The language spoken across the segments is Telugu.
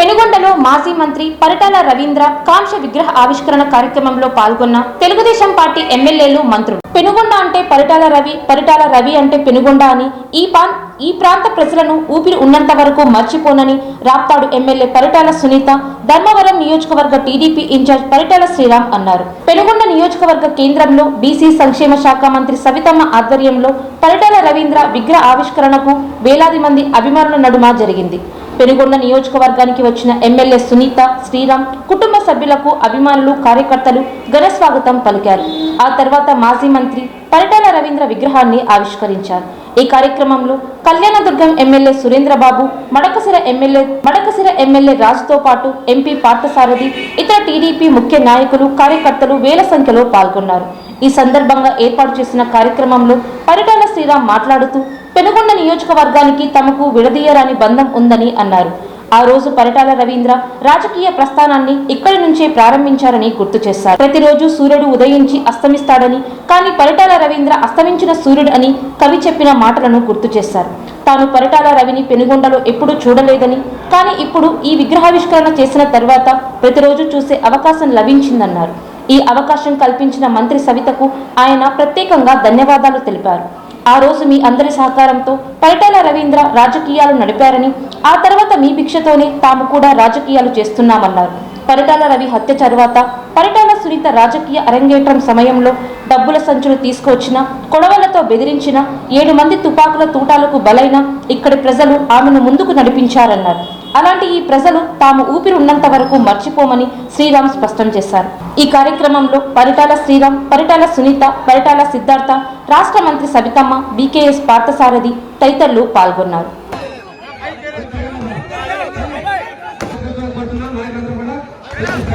పెనుగొండలో మాజీ మంత్రి పరిటాల రవీంద్ర కాంక్ష విగ్రహ ఆవిష్కరణ కార్యక్రమంలో పాల్గొన్న తెలుగుదేశం పార్టీ ఎమ్మెల్యేలు మంత్రులు. పెనుగొండ అంటే పరిటాల రవి పరిటాల రవి అంటే పెనుగొండ అని ఈ పాన్ ఈ ప్రాంత ప్రజలను ఊపిరి ఉన్నంత వరకు మర్చిపోనని రాప్తాడు ఎమ్మెల్యే పరిటాల సునీత ధర్మవరం నియోజకవర్గ టీడీపీ ఇన్ఛార్జ్ పరిటాల శ్రీరామ్ అన్నారు. పెనుగొండ నియోజకవర్గ కేంద్రంలో బీసీ సంక్షేమ శాఖ మంత్రి సవితమ్మ ఆధ్వర్యంలో పరిటాల రవీంద్ర విగ్రహ ఆవిష్కరణకు వేలాది మంది అభిమానుల నడుమ జరిగింది. పెనుగొండ నియోజకవర్గానికి వచ్చిన ఎమ్మెల్యే సునీత శ్రీరామ్ కుటుంబ సభ్యులకు అభిమానులు కార్యకర్తలు ఘన స్వాగతం పలికారు. ఆ తర్వాత మాజీ మంత్రి పరిటాల రవీంద్ర విగ్రహాన్ని ఆవిష్కరించారు. ఈ కార్యక్రమంలో Kalyanadurgam MLA Surendrababu Madakasira MLA Madakasira MLA రాజుతో పాటు ఎంపీ పార్థసారథి ఇతర టీడీపీ ముఖ్య నాయకులు కార్యకర్తలు వేల సంఖ్యలో పాల్గొన్నారు. ఈ సందర్భంగా ఏర్పాటు చేసిన కార్యక్రమంలో పరిటాల శ్రీరామ్ మాట్లాడుతూ పెనుగొండ నియోజకవర్గానికి తమకు విడదీయరాని బంధం ఉందని అన్నారు. ఆ రోజు పరిటాల రవీంద్ర రాజకీయ ప్రస్థానాన్ని ఇక్కడి నుంచే ప్రారంభించారని గుర్తు చేశారు. ప్రతిరోజు సూర్యుడు ఉదయించి అస్తమిస్తాడని కానీ పరిటాల రవీంద్ర అస్తమించిన సూర్యుడు అని కవి చెప్పిన మాటలను గుర్తు చేశారు. తాను పరిటాల రవిని పెనుగొండలో ఎప్పుడూ చూడలేదని కానీ ఇప్పుడు ఈ విగ్రహావిష్కరణ చేసిన తర్వాత ప్రతిరోజు చూసే అవకాశం లభించిందన్నారు. ఈ అవకాశం కల్పించిన మంత్రి సవితకు ఆయన ప్రత్యేకంగా ధన్యవాదాలు తెలిపారు. ఆ రోజు మీ అందరి సహకారంతో పరిటాల రవీంద్ర రాజకీయాలు నడిపారని ఆ తర్వాత మీ భిక్షతోనే తాము కూడా రాజకీయాలు చేస్తున్నామన్నారు. పరిటాల రవి హత్య తర్వాత పరిటాల సునీత రాజకీయ అరంగేట్రం సమయంలో డబ్బుల సంచులు తీసుకొచ్చిన కొడవలతో బెదిరించిన ఏడు మంది తుపాకుల తూటాలకు బలైన ఇక్కడి ప్రజలు ఆమెను ముందుకు నడిపించారన్నారు. అలాంటి ఈ ప్రజలు తాము ఊపిరి ఉన్నంత వరకు మర్చిపోమని శ్రీరామ్ స్పష్టం చేశారు. ఈ కార్యక్రమంలో పరిటాల శ్రీరామ్ పరిటాల సునీత పరిటాల సిద్ధార్థ రాష్ట్ర మంత్రి సబితమ్మ బీకేఎస్ పార్థసారథి తదితరులు పాల్గొన్నారు.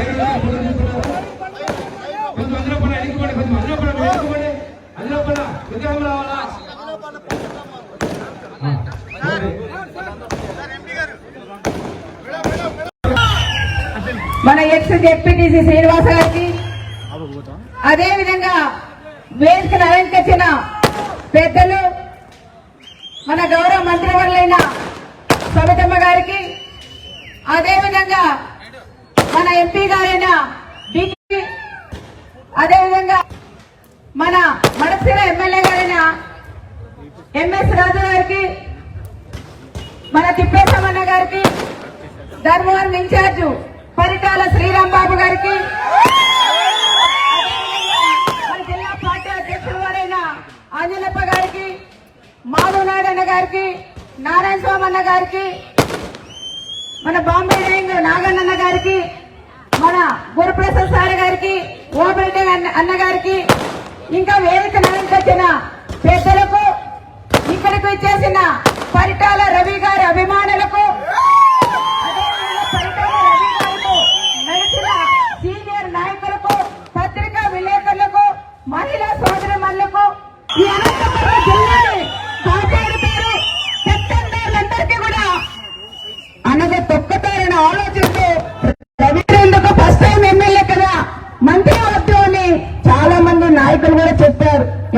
కూడా కొంచెం కొంచెం అందులో పడ ఎన్నుకోండి కొంచెం అందులో పడ అందులో పడ రావాలా? జెడ్పీటీసీ శ్రీనివాస గారికి. అదే విధంగా వేదికను అలంకరించిన పెద్దలు మన గౌరవ మంత్రివర్లైన సబితమ్మ గారికి. అదే విధంగా మన ఎంపీ గారైన డికి అదేవిధంగా మన మడసిర ఎమ్మెల్యే గారైన ఎంఎస్ రాజు గారికి మన తిప్పేశమన్న గారికి ధర్మవరం ఇన్ఛార్జు గారికి మన జిల్లా పార్టీ అధ్యక్షుడు వారైన ఆంజనేయప్ప గారికి మాధవ్ నాయుడు అన్న గారికి నారాయణ స్వామి అన్న గారికి మన బాంబే రైంగ్ నాగన్న గారికి మన గురుప్రసాద్ సార్ గారికి ఓబెల్డే అన్న గారికి ఇంకా వేదిక నలంకొచ్చిన పెద్దలకు ఇక్కడికి వచ్చేసిన పరిటాల రవి గారి అభిమానులకు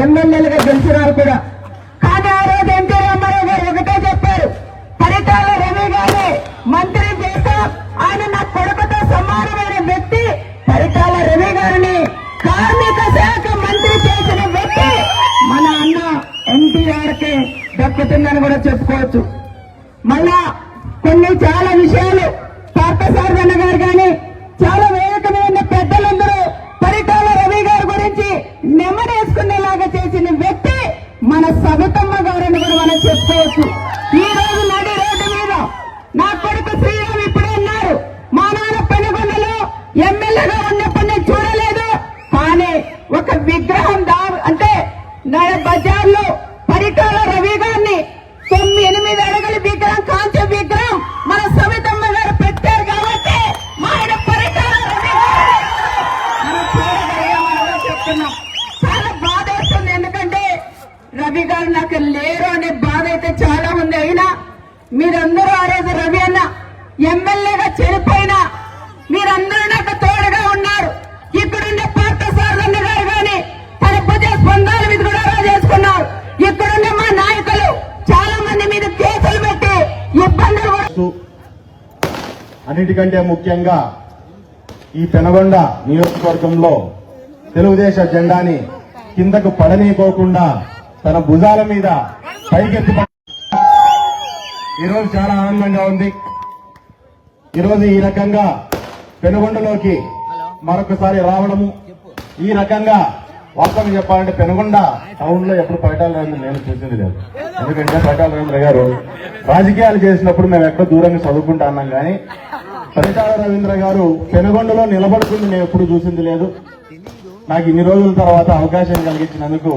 ఎమ్మెల్యేలుగా గెలిచినారు కూడా. కానీ ఆ రోజు ఎన్టీ రామారావు గారు ఒకటే చెప్పారు. పరిటాల రవి గారే మంత్రి చేస్తాం ఆయన నా కొడుకుతో సమానమైన వ్యక్తి పరిటాల రవి గారిని కార్మిక శాఖ మంత్రి చేసిన వ్యక్తి మన అన్న ఎన్టీఆర్కి దక్కుతుందని కూడా చెప్పుకోవచ్చు. మళ్ళా కొన్ని చాలా విషయాలు పార్థసారథన్న గారు కానీ చాలా వేదిక మీద ఉన్న పెద్దలందరూ పరిటాల రవి గారి గురించి నెమ్మడేసుకునేలాగా చేసిన వ్యక్తి మన సవితమ్మ గారిని కూడా మనం చెప్పుకోవచ్చు. ఈ రోజు నడి రోడ్డు మీద నా కొడుకు శ్రీరామ్ ఇప్పుడే ఉన్నారు. మా నాన్న పెనుగొండలో ఎమ్మెల్యేగా ఉన్నప్పుడు నేను చూడలేదు. కానీ ఒక విగ్రహం దా అంటే బజార్లో పరిటాల అన్నిటికంటే ముఖ్యంగా ఈ పెనగొండ నియోజకవర్గంలో తెలుగుదేశ జెండాని కిందకు పడనీయకోకుండా తన భుజాల మీద పైకెత్తి ఈరోజు చాలా ఆనందంగా ఉంది. ఈరోజు ఈ రకంగా పెనుగొండలోకి మరొకసారి రావడము. ఈ రకంగా వాస్తవం చెప్పాలంటే పెనుగొండ టౌన్లో ఎప్పుడు పైటాల రవీంద్ర నేను చూసింది లేదు. ఎందుకంటే పైటాల రవీంద్ర గారు రాజకీయాలు చేసినప్పుడు మేము ఎక్కడో దూరంగా చదువుకుంటా అన్నాం కానీ పైటాల రవీంద్ర గారు పెనుగొండలో నిలబడుతుంది నేను ఎప్పుడు చూసింది లేదు. నాకు ఇన్ని రోజుల తర్వాత అవకాశం కలిగించినందుకు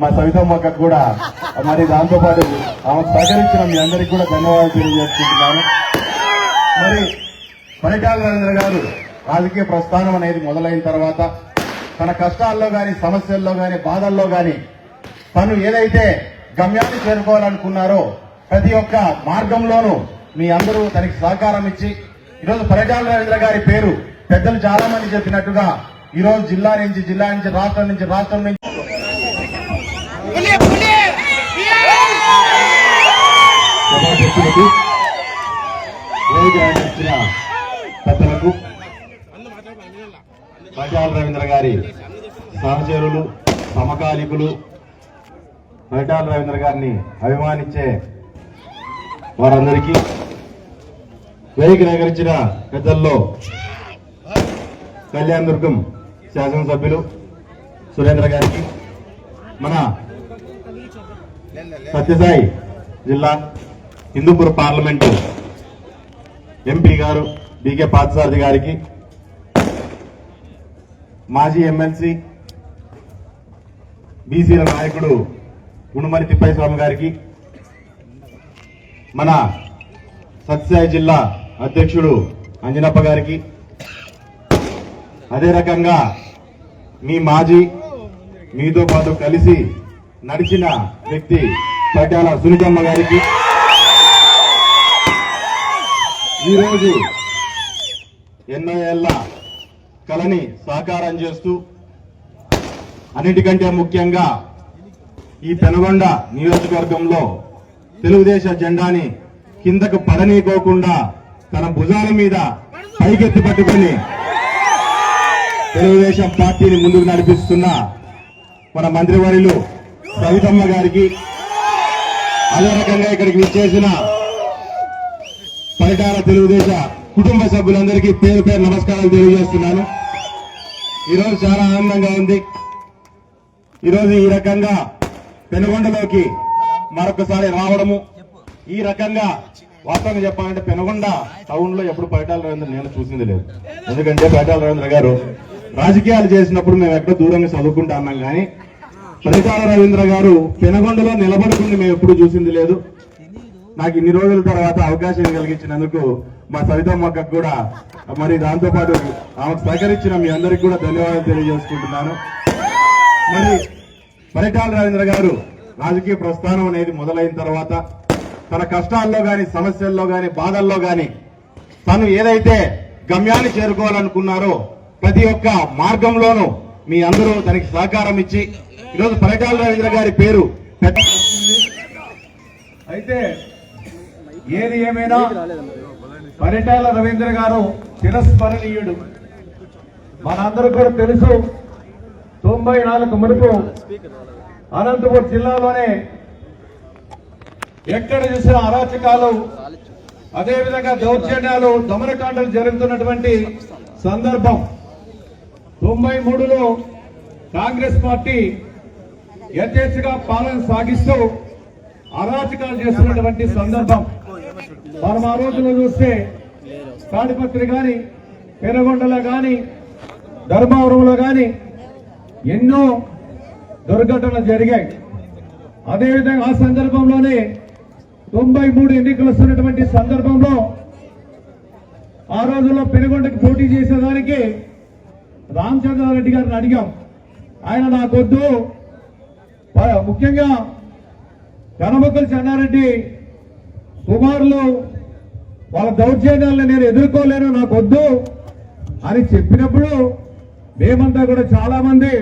మా సవితమ్మక్క కూడా మరి దాంతోపాటు ఆమె సహకరించిన మీ అందరికీ కూడా ధన్యవాదాలు తెలియజేసుకుంటున్నాను మరి పరిటాల రవీంద్ర గారు రాజకీయ ప్రస్థానం అనేది మొదలైన తర్వాత తన కష్టాల్లో కానీ సమస్యల్లో కానీ బాధల్లో కానీ తను ఏదైతే గమ్యాన్ని చేరుకోవాలనుకున్నారో ప్రతి ఒక్క మార్గంలోనూ మీ అందరూ తనకి సహకారం ఇచ్చి ఈరోజు పరిటాల నరేంద్ర గారి పేరు పెద్దలు చాలా మంది చెప్పినట్టుగా ఈరోజు జిల్లా నుంచి జిల్లా నుంచి రాష్ట్రం నుంచి రాష్ట్రం నుంచి పెద్దలకు పరిటాల రవీంద్ర గారి సహచరులు సమకాలికులు పరిటాల రవీంద్ర గారిని అభిమానించే వారందరికీ వేదిక నగరించిన పెద్దల్లో కళ్యాణ్ దుర్గం శాసనసభ్యులు సురేంద్ర గారికి మన సత్యసాయి జిల్లా హిందూపూర్ పార్లమెంటు ఎంపీ గారు బీకే పాతసారథి గారికి మాజీ ఎమ్మెల్సీ బీసీల నాయకుడు గుణమణి తిప్పైస్వామి స్వామి గారికి మన సత్యసాయి జిల్లా అధ్యక్షుడు అంజనప్ప గారికి అదే రకంగా మీ మాజీ మీతో పాటు కలిసి నడిచిన వ్యక్తి పట్యాల సునీతమ్మ గారికి. ఈరోజు ఎన్నో ఏళ్ళ కళని సాకారం చేస్తూ అన్నిటికంటే ముఖ్యంగా ఈ పెనుగొండ నియోజకవర్గంలో తెలుగుదేశ జెండాని కిందకు పడనీకోకుండా తన భుజాల మీద పైకెత్తి పట్టుకొని తెలుగుదేశం పార్టీని ముందుకు నడిపిస్తున్న మన మంత్రివర్యులు సవితమ్మ గారికి అదే రకంగా ఇక్కడికి విచ్చేసిన పరిటాల తెలుగుదేశ కుటుంబ సభ్యులందరికీ పేరు పేరు నమస్కారాలు తెలియజేస్తున్నాను. ఈరోజు చాలా ఆనందంగా ఉంది. ఈరోజు ఈ రకంగా పెనుగొండలోకి మరొకసారి రావడము. ఈ రకంగా వాస్తవంగా చెప్పాలంటే పెనుగొండ టౌన్లో ఎప్పుడు పైటాల రవీంద్ర నేను చూసింది లేదు. ఎందుకంటే పైటాల రవీంద్ర గారు రాజకీయాలు చేసినప్పుడు మేము ఎక్కడో దూరంగా చదువుకుంటా అన్నాం కానీ పైటాల రవీంద్ర గారు పెనుగొండలో నిలబడుకుని మేము ఎప్పుడు చూసింది లేదు. నాకు ఇన్ని రోజుల తర్వాత అవకాశం కలిగించినందుకు మా సవితమ్మక్కకు కూడా మరి దాంతోపాటు ఆమెకు సహకరించిన మీ అందరికీ కూడా ధన్యవాదాలు తెలియజేసుకుంటున్నాను. మరి పరిటాల రవీంద్ర గారు రాజకీయ ప్రస్థానం అనేది మొదలైన తర్వాత తన కష్టాల్లో కానీ సమస్యల్లో కానీ బాధల్లో కానీ తను ఏదైతే గమ్యాన్ని చేరుకోవాలనుకున్నారో ప్రతి ఒక్క మార్గంలోనూ మీ అందరూ తనకి సహకారం ఇచ్చి ఈరోజు పరిటాల రవీంద్ర గారి పేరు అయితే ఏది ఏమైనా పరిటాల రవీంద్ర గారు తిరస్మరణీయుడు. మనందరూ కూడా తెలుసు తొంభై నాలుగు మునుపు అనంతపురం జిల్లాలోనే ఎక్కడ చూసినా అరాచకాలు అదేవిధంగా దౌర్జన్యాలు దమనకాండలు జరుగుతున్నటువంటి సందర్భం. తొంభై మూడులో కాంగ్రెస్ పార్టీ యథేచ్ఛగా పాలన సాగిస్తూ అరాచకాలు చేస్తున్నటువంటి సందర్భం. మనం ఆ రోజుల్లో చూస్తే తాడిపత్రి కానీ పెనగొండలో కానీ ధర్మవరంలో కానీ ఎన్నో దుర్ఘటనలు జరిగాయి. అదేవిధంగా ఆ సందర్భంలోనే తొంభై మూడు ఎన్నికలు వస్తున్నటువంటి సందర్భంలో ఆ రోజుల్లో పెనుగొండకి పోటీ చేసేదానికి రామచంద్రారెడ్డి గారిని అడిగాం. ఆయన నాకొద్దు. ముఖ్యంగా కనబక్కల చెన్నారెడ్డి కుమారులు వాళ్ళ దౌర్జన్యాలను నేను ఎదుర్కోలేను నాకు వద్దు అని చెప్పినప్పుడు మేమంతా కూడా చాలా మంది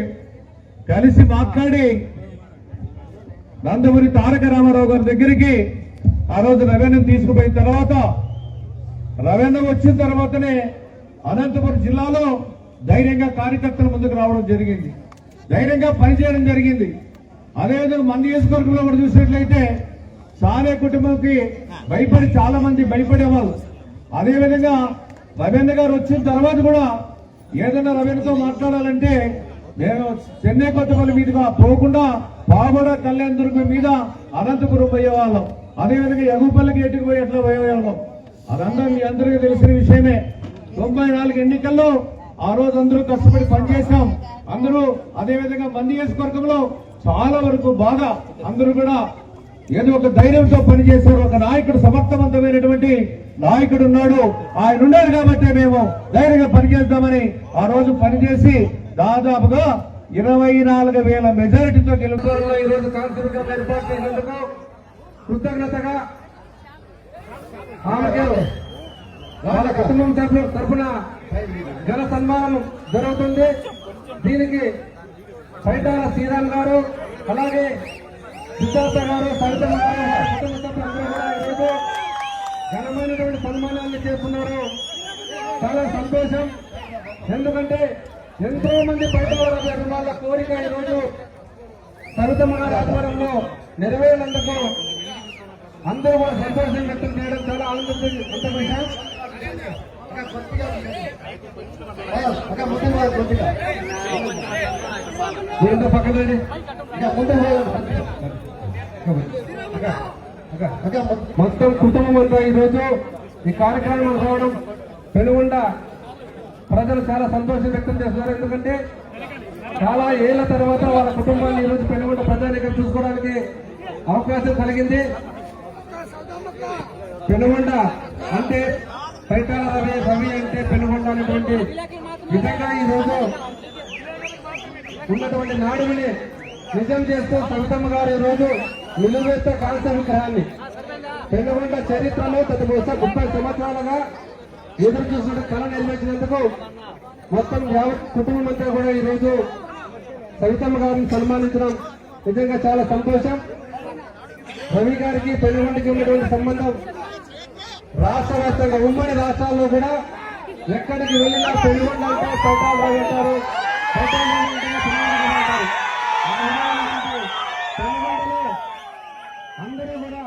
కలిసి మాట్లాడి నందమూరి తారక రామారావు గారి దగ్గరికి ఆ రోజు రెవెన్యూ తీసుకుపోయిన తర్వాత రవీంద్ర వచ్చిన తర్వాతనే అనంతపురం జిల్లాలో ధైర్యంగా కార్యకర్తల ముందుకు రావడం జరిగింది. ధైర్యంగా పనిచేయడం జరిగింది. అదేవిధంగా మన నియోజకవర్గంలో కూడా చూసినట్లయితే సానే కుటుంబంకి భయపడి చాలా మంది భయపడేవాళ్ళు అదేవిధంగా రవీంద్ర గారు వచ్చిన తర్వాత కూడా ఏదైనా రవీంద్రతో మాట్లాడాలంటే నేను చెన్నై కొత్తపల్లి మీదుగా పోకుండా పాగోడ కళ్యాణ దుర్గం మీద అనంతపురం పోయేవాళ్ళం. అదేవిధంగా ఎగుపల్లికి ఎట్టుకు పోయి ఎట్లా పోయేవాళ్ళం. అదంతా మీ అందరికీ తెలిసిన విషయమే. తొంభై నాలుగు ఎన్నికల్లో ఆ రోజు అందరూ కష్టపడి పనిచేశాం. అందరూ అదేవిధంగా మంది నియోజకవర్గంలో చాలా వరకు బాగా అందరూ కూడా ఏదో ఒక ధైర్యంతో పనిచేశారు ఒక నాయకుడు సమర్థవంతమైనటువంటి నాయకుడు ఉన్నాడు. ఆయన ఉన్నాడు కాబట్టి మేము ధైర్యంగా పనిచేద్దామని ఆ రోజు పనిచేసి దాదాపుగా ఇరవై నాలుగు వేల మెజారిటీతో గెలుపుకోవడంలో ఈ రోజు కాన్స్టిట్యూషన్ ఏర్పాటు చేసినందుకు కృతజ్ఞతగా ఆమెకు వాళ్ళ కుటుంబం తరఫున తరఫున ఘన సన్మానం జరుగుతుంది. దీనికి పైటాల శ్రీరామ్ గారు అలాగే సిద్ధార్థ గారు ఈరోజు ఘనమైనటువంటి సన్మానాన్ని చేస్తున్నారు. చాలా సంతోషం. ఎందుకంటే ఎంతో మంది గారు వాళ్ళ కోరిక ఈరోజు సరితమ్మ గారి ఆధ్వర్యంలో నెరవేరినందుకు అందరూ కూడా సంతోషం వ్యక్తం చేయడం చాలా ఆనందం విషయం దీంతో పక్కనండి మొత్తం కుటుంబం అంతా ఈరోజు ఈ కార్యక్రమం రావడం పెనుగొండ ప్రజలు చాలా సంతోషం వ్యక్తం చేస్తున్నారు. ఎందుకంటే చాలా ఏళ్ళ తర్వాత వాళ్ళ కుటుంబాన్ని ఈరోజు పెనుగొండ ప్రజానికం చూసుకోవడానికి అవకాశం కలిగింది. పెనుగొండ అంటే పైటాల రవి రవి అంటే పెనుగొండ అనేటువంటి విధంగా ఈ రోజు ఉన్నటువంటి నాడుని నిజం చేస్తూ సవితమ్మ గారు ఈరోజు రోజు నిలువెత్త కాంస్య విగ్రహాన్ని పెనుగొండ చరిత్రలో గత బహుశా ముప్పై సంవత్సరాలుగా ఎదురు చూసిన కళ నిర్మించినందుకు మొత్తం యావత్ కుటుంబం అంతా కూడా ఈరోజు సవితమ్మ గారిని సన్మానించడం నిజంగా చాలా సంతోషం. రవి గారికి పెనుగొండకి ఉన్నటువంటి సంబంధం రాష్ట్ర వ్యాప్తంగా ఉమ్మడి రాష్ట్రాల్లో కూడా ఎక్కడికి వెళ్ళినా పెనుగొండ అంటే పట్టాలు రావి అంటారు పైటాలు అంటారు